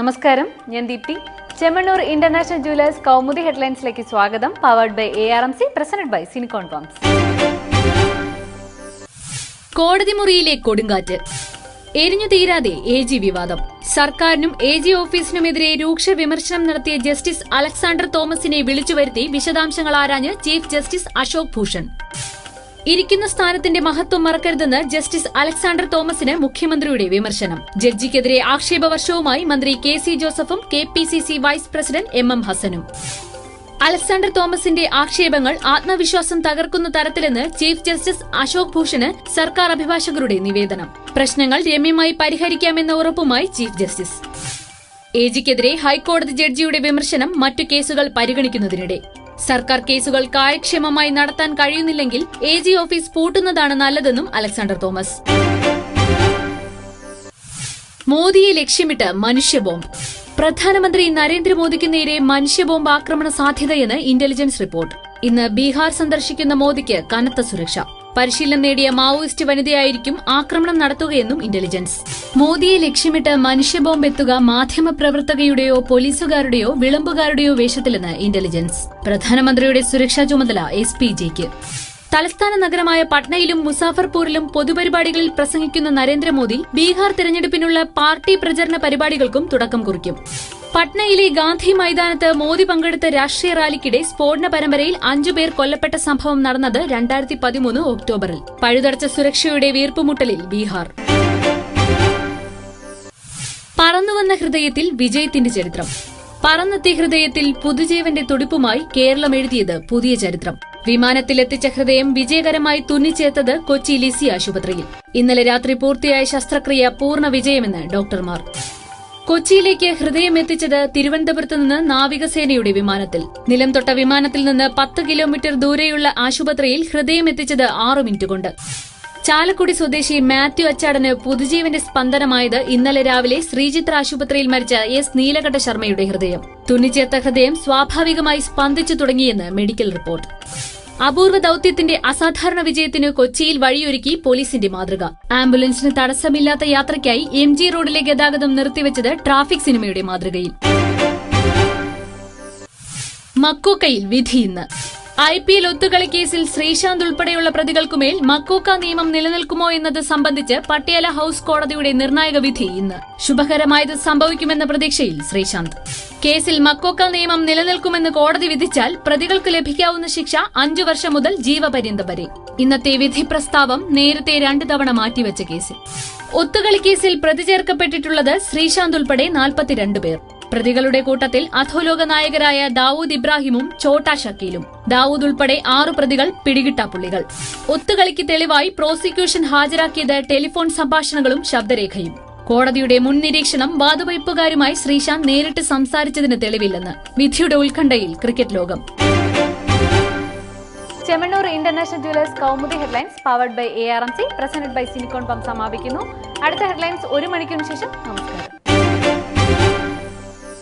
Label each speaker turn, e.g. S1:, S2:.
S1: നമസ്കാരം. ഞാൻ Deepthi. Chemmanur international jewellers Kaumudi ഹെഡ്ലൈൻസിലേക്ക് സ്വാഗതം. Powered by A R M C presented by സിനിക്കോൺ ബോംസ്
S2: കോടതി മുറിയിലെ കൊടുങ്കാറ്റ്. എരിഞ്ഞു തീരാതെ എ ജി വിവാദം. സർക്കാരിനും എ ജി ഓഫീസിനുമെതിരെ രൂക്ഷ വിമർശനം നടത്തിയ ജസ്റ്റിസ് അലക്സാണ്ടർ തോമസിനെ വിളിച്ചുവരുത്തി വിശദാംശങ്ങൾ ആരാഞ്ഞ് ചീഫ് ജസ്റ്റിസ് അശോക് ഭൂഷൺ. ഇരിക്കുന്ന സ്ഥാനത്തിന്റെ മഹത്വം മറക്കരുതെന്ന് ജസ്റ്റിസ് അലക്സാണ്ടർ തോമസിന് മുഖ്യമന്ത്രിയുടെ വിമർശനം. ജഡ്ജിക്കെതിരെ ആക്ഷേപ വർഷവുമായി മന്ത്രി കെ സി ജോസഫും K P C C vice president M M ഹസനും. Alexander തോമസിന്റെ ആക്ഷേപങ്ങൾ ആത്മവിശ്വാസം തകർക്കുന്ന തരത്തിലെന്ന് ചീഫ് ജസ്റ്റിസ് അശോക് ഭൂഷണ് സർക്കാർ അഭിഭാഷകരുടെ നിവേദനം. പ്രശ്നങ്ങൾ രമ്യമായി പരിഹരിക്കാമെന്ന ഉറപ്പുമായി ചീഫ് ജസ്റ്റിസ്. എ ജിക്കെതിരെ ഹൈക്കോടതി ജഡ്ജിയുടെ വിമർശനം മറ്റു കേസുകൾ പരിഗണിക്കുന്നതിനിടെ. സർക്കാർ കേസുകൾ കാര്യക്ഷമമായി നടത്താൻ കഴിയുന്നില്ലെങ്കിൽ എ ജി ഓഫീസ് പൂട്ടുന്നതാണ് നല്ലതെന്നും അലക്സാണ്ടർ തോമസ്. മോദിയെ ലക്ഷ്യമിട്ട് മനുഷ്യബോംബ് പ്രധാനമന്ത്രി നരേന്ദ്രമോദിക്ക് നേരെ മനുഷ്യബോംബ് ആക്രമണ സാധ്യതയെന്ന് ഇന്റലിജൻസ് റിപ്പോർട്ട്. ഇന്ന് ബീഹാർ സന്ദർശിക്കുന്ന മോദിക്ക് കനത്ത സുരക്ഷ. പരിശീലനം നേടിയ മാവോയിസ്റ്റ് വനിതയായിരിക്കും ആക്രമണം നടത്തുകയെന്നും ഇന്റലിജൻസ്. മോദിയെ ലക്ഷ്യമിട്ട് മനുഷ്യബോംബ് എത്തുക മാധ്യമപ്രവർത്തകയുടെയോ പോലീസുകാരുടെയോ വിളമ്പുകാരുടെയോ വേഷത്തിലെന്ന് ഇന്റലിജൻസ്. പ്രധാനമന്ത്രിയുടെ സുരക്ഷാ ചുമതല എസ് പി ജിക്ക് തലസ്ഥാന നഗരമായ പട്നയിലും മുസാഫർപൂരിലും പൊതുപരിപാടികളിൽ പ്രസംഗിക്കുന്ന നരേന്ദ്രമോദി ബീഹാർ തെരഞ്ഞെടുപ്പിനുള്ള പാർട്ടി പ്രചരണ പരിപാടികൾക്കും തുടക്കം കുറിക്കും. പട്നയിലെ ഗാന്ധി മൈതാനത്ത് മോദി പങ്കെടുത്ത രാഷ്ട്രീയ റാലിക്കിടെ സ്ഫോടന പരമ്പരയിൽ അഞ്ചുപേർ കൊല്ലപ്പെട്ട സംഭവം നടന്നത് രണ്ടായിരത്തി പതിമൂന്ന് ഒക്ടോബറിൽ. പഴുതടച്ച സുരക്ഷയുടെ വീർപ്പുമുട്ടലിൽ ബീഹാർ. പറന്നുവന്ന ഹൃദയത്തിൽ വിജയത്തിന്റെ ചരിത്രം. പറന്നെത്തിയ ഹൃദയത്തിൽ പുതുജീവന്റെ തുടിപ്പുമായി കേരളം എഴുതിയത് പുതിയ ചരിത്രം. വിമാനത്തിലെത്തിച്ച ഹൃദയം വിജയകരമായി തുന്നിച്ചേർത്തത് കൊച്ചി ലിസി ആശുപത്രിയിൽ. ഇന്നലെ രാത്രി പൂർത്തിയായ ശസ്ത്രക്രിയ പൂർണ വിജയമെന്ന് ഡോക്ടർമാർ. കൊച്ചിയിലേക്ക് ഹൃദയം എത്തിച്ചത് തിരുവനന്തപുരത്ത് നിന്ന് നാവികസേനയുടെ വിമാനത്തിൽ. നിലം തൊട്ട വിമാനത്തിൽ നിന്ന് പത്ത് കിലോമീറ്റർ ദൂരെയുള്ള ആശുപത്രിയിൽ ഹൃദയം എത്തിച്ചത് ആറു മിനിറ്റ് കൊണ്ട് ചാലക്കുടി സ്വദേശി മാത്യു അച്ചാടന് പുതുജീവന്റെ സ്പന്ദനമായത് ഇന്നലെ രാവിലെ ശ്രീചിത്ര ആശുപത്രിയിൽ മരിച്ച എസ് നീലകണ്ഠ ശർമ്മയുടെ ഹൃദയം. തുന്നിച്ചേർത്ത ഹൃദയം സ്വാഭാവികമായി സ്പന്ദിച്ചു തുടങ്ങിയെന്ന് മെഡിക്കൽ റിപ്പോർട്ട്. അപൂർവ ദൌത്യത്തിന്റെ അസാധാരണ വിജയത്തിന് കൊച്ചിയിൽ വഴിയൊരുക്കി പോലീസിന്റെ മാതൃക. ആംബുലൻസിന് തടസ്സമില്ലാത്ത യാത്രയ്ക്കായി എം ജി റോഡിലെ ഗതാഗതം നിർത്തിവച്ചത് ട്രാഫിക് സിനിമയുടെ മാതൃകയിൽ. മക്കോക്കയിൽ വിധി ഇന്ന്. ഐ പി എൽ ഒത്തുകളി കേസിൽ ശ്രീശാന്ത് ഉൾപ്പെടെയുള്ള പ്രതികൾക്കുമേൽ മക്കോക്ക നിയമം നിലനിൽക്കുമോ എന്നത് സംബന്ധിച്ച് പട്ടിയാല ഹൌസ് കോടതിയുടെ നിർണായക വിധി ഇന്ന്. ശുഭകരമായത് സംഭവിക്കുമെന്ന പ്രതീക്ഷയിൽ ശ്രീശാന്ത്. കേസിൽ മക്കോക്ക നിയമം നിലനിൽക്കുമെന്ന് കോടതി വിധിച്ചാൽ പ്രതികൾക്ക് ലഭിക്കാവുന്ന ശിക്ഷ അഞ്ചു വർഷം മുതൽ ജീവപര്യന്തം വരെ. ഇന്നത്തെ വിധി പ്രസ്താവം നേരത്തെ രണ്ടു തവണ മാറ്റിവെച്ച കേസിൽ. ഒത്തുകളി കേസിൽ പ്രതി ചേർക്കപ്പെട്ടിട്ടുള്ളത് ശ്രീശാന്ത് ഉൾപ്പെടെ നാൽപ്പത്തിരണ്ട് പേർ. പ്രതികളുടെ കൂട്ടത്തിൽ അധോലോക നായകരായ ദാവൂദ് ഇബ്രാഹിമും ഛോട്ടാ ഷക്കീലും. ദാവൂദ് ഉൾപ്പെടെ ആറു പ്രതികൾ പിടികിട്ടാപ്പുള്ളികൾ ഒത്തുകളിക്ക് തെളിവായി പ്രോസിക്യൂഷൻ ഹാജരാക്കിയത് ടെലിഫോൺ സംഭാഷണങ്ങളും ശബ്ദരേഖയും. കോടതിയുടെ മുൻ നിരീക്ഷണം വാതുവയ്പുകാരുമായി ശ്രീശാന്ത് നേരിട്ട് സംസാരിച്ചതിന് തെളിവില്ലെന്ന് വിധിയുടെ ഉത്കണ്ഠയിൽ ക്രിക്കറ്റ് ലോകം.
S1: Chemmanur International Jewellers Kaumudi headlines powered by A R M C presented by സിനിക്കോൺ pump സമാപിക്കുന്നു. അടുത്ത ഹെഡ്ലൈൻസ് ഒരു മണിക്കൂറിന് ശേഷം. നമസ്കാരം.